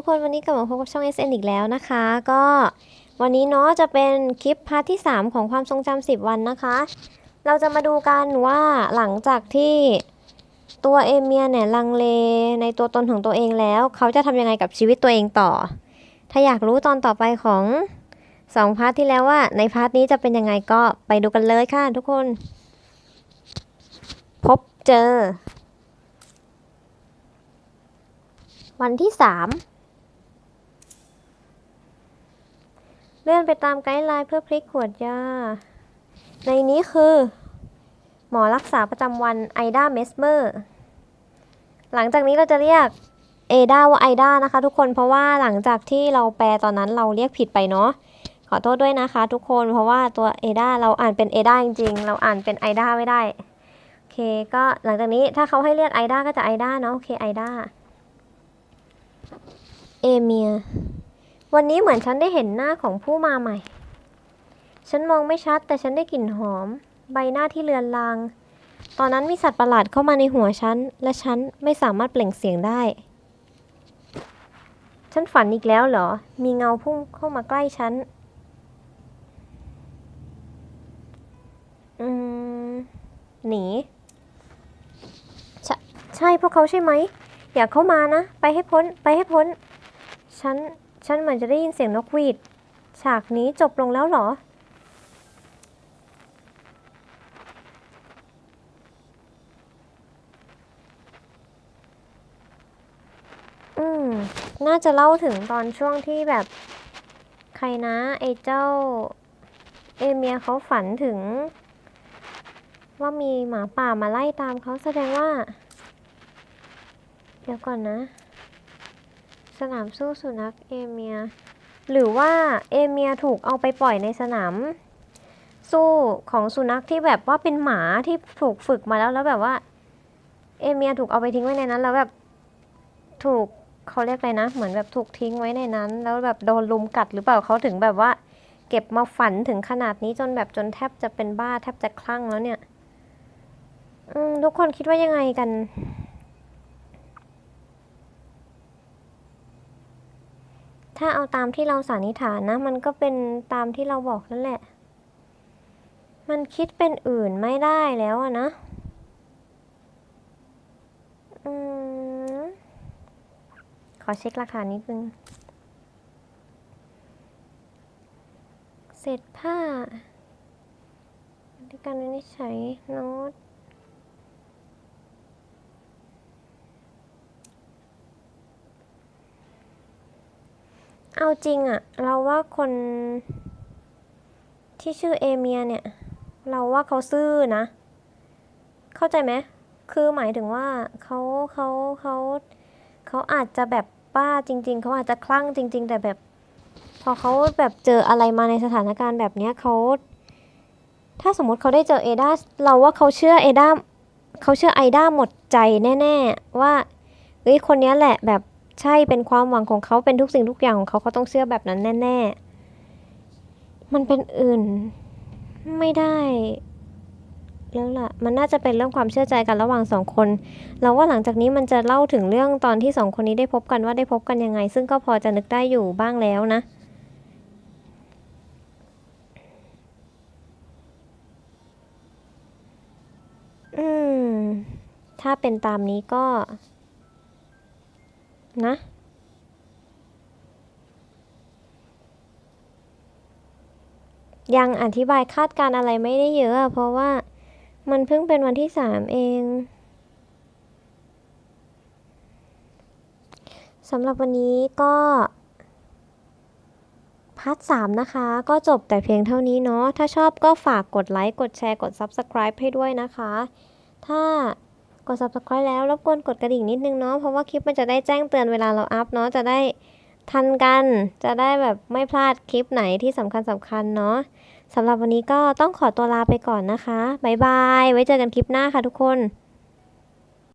ทุกคนวันนี้กลับมาพบกับช่อง SN อีกแล้วนะคะ ก็วันนี้เนาะจะเป็นคลิปพาร์ทที่ 3 ของความทรงจำ10 วันนะคะ เราจะมาดูกันว่าหลังจากที่ตัวเอเมียเนี่ยลังเลในตัวตนของตัวเองแล้ว เขาจะทำยังไงกับชีวิตตัวเองต่อ ถ้าอยากรู้ตอนต่อไปของสองพาร์ทที่แล้วว่าในพาร์ทนี้จะเป็นยังไงก็ไปดูกันเลยค่ะทุกคน พบเจอ วันที่สาม ลื่อนไปตามไกด์ไลน์เพื่อพลิกขวดยา ในนี้คือ หมอรักษาประจำวันไอดาเมสเมอร์ หลังจากนี้เราจะเรียกเอดาว่าไอดานะคะ ทุกคน เพราะว่าหลังจากที่เราแปลตอนนั้นเราเรียกผิดไปเนาะ ขอโทษด้วยนะคะทุกคน เพราะว่าตัวเอดาเราอ่านเป็นเอดาจริงๆ เราอ่านเป็นไอดาไม่ได้ โอเค ก็หลังจากนี้ถ้าเขาให้เรียกไอดาก็จะไอดาเนาะ โอเคไอดาเอเมีย วันนี้เหมือนฉันได้เห็นหน้าของผู้มาใหม่ ฉันมองไม่ชัดแต่ฉันได้กลิ่นหอม ใบหน้าที่เลือนลาง ตอนนั้นมีสัตว์ประหลาดเข้ามาในหัวฉัน และฉันไม่สามารถเปล่งเสียงได้ ฉันฝันอีกแล้วเหรอ มีเงาพุ่งเข้ามาใกล้ฉัน อืม หนีใช่ใช่พวกเขาใช่ไหม อย่าเข้ามานะ ไปให้พ้น ไปให้พ้น ฉัน ฉันเหมือนจะได้ยินเสียงนกหวีด ฉากนี้จบลงแล้วเหรอ อืม น่าจะเล่าถึงตอนช่วงที่แบบใครนะ ไอ้เจ้า เอเมียเขาฝันถึง ว่ามีหมาป่ามาไล่ตามเขาแสดงว่า เดี๋ยวก่อนนะ สนามสู้สุนัขเอเมีย หรือว่าเอเมียถูกเอาไปปล่อยในสนาม สู้ของสุนัขที่แบบว่าเป็นหมาที่ถูกฝึกมาแล้วแล้วแบบว่า เอเมียถูกเอาไปทิ้งไว้ในนั้น แล้วแบบถูกเขาเรียกอะไรนะ เหมือนแบบถูกทิ้งไว้ในนั้น แล้วแบบโดนลุมกัดหรือเปล่าเขาถึงแบบว่า เก็บมาฝันถึงขนาดนี้จนแบบจนแทบจะเป็นบ้าแทบจะคลั่งแล้วเนี่ยอืทุกคนคิดว่ายังไงกัน ถ้าเอาตามที่เราสันนิษฐานนะ มันก็เป็นตามที่เราบอกนั่นแหละ มันคิดเป็นอื่นไม่ได้แล้วอะนะอืมขอเช็คราคานิดนึงเศษผ้าบันทึกการวินิจฉัยโน้ต เอาจริงอะเราว่าคนที่ชื่อเอเมียเนี่ย เราว่าเขาซื่อนะ เข้าใจไหมคือหมายถึงว่าเขาเขาเขาเขาอาจจะแบบบ้าจริง ๆ เขาอาจจะคลั่งจริง ๆ แต่แบบ พอเขาแบบเจออะไรมาในสถานการณ์แบบเนี้ยเขาถ้าสมมติเขาได้เจอเอดาเราว่าเขาเชื่อเอดาเขาเชื่อไอดาหมดใจแน่ ๆ ว่าเฮ้ยคนนี้แหละแบบ ใช่เป็นความหวังของเขาเป็นทุกสิ่งทุกอย่างของเขาเขาต้องเชื่อแบบนั้นแน่ ๆ มันเป็นอื่นไม่ได้ แล้วล่ะ มันน่าจะเป็นเรื่องความเชื่อใจกันระหว่างสองคน เราว่าหลังจากนี้มันจะเล่าถึงเรื่องตอนที่สองคนนี้ได้พบกันว่าได้พบกันยังไง ซึ่งก็พอจะนึกได้อยู่บ้างแล้วนะอืม ถ้าเป็นตามนี้ก็ นะ ยังอธิบายคาดการณ์อะไรไม่ได้เยอะเพราะว่ามันเพิ่งเป็นวันที่สามเองสำหรับวันนี้ก็พาร์ทสามนะคะ ก็จบแต่เพียงเท่านี้เนาะ ถ้าชอบก็ฝากกดไลค์ กดแชร์ กด Subscribe ให้ด้วยนะคะ ถ้า ด Subscribe แล้วรบกวนกดกระดิ่งนิดนึงเนาะเพราะว่าคลิปมันจะได้แจ้งเตือนเวลาเราอัพเนาะจะได้ทันกันจะได้แบบไม่พลาดคลิปไหนที่สำคัญสำคัญเนาะสำหรับวันนี้ก็ต้องขอตัวลาไปก่อนนะคะบ๊ายบาย ไว้เจอกันคลิปหน้าค่ะทุกคน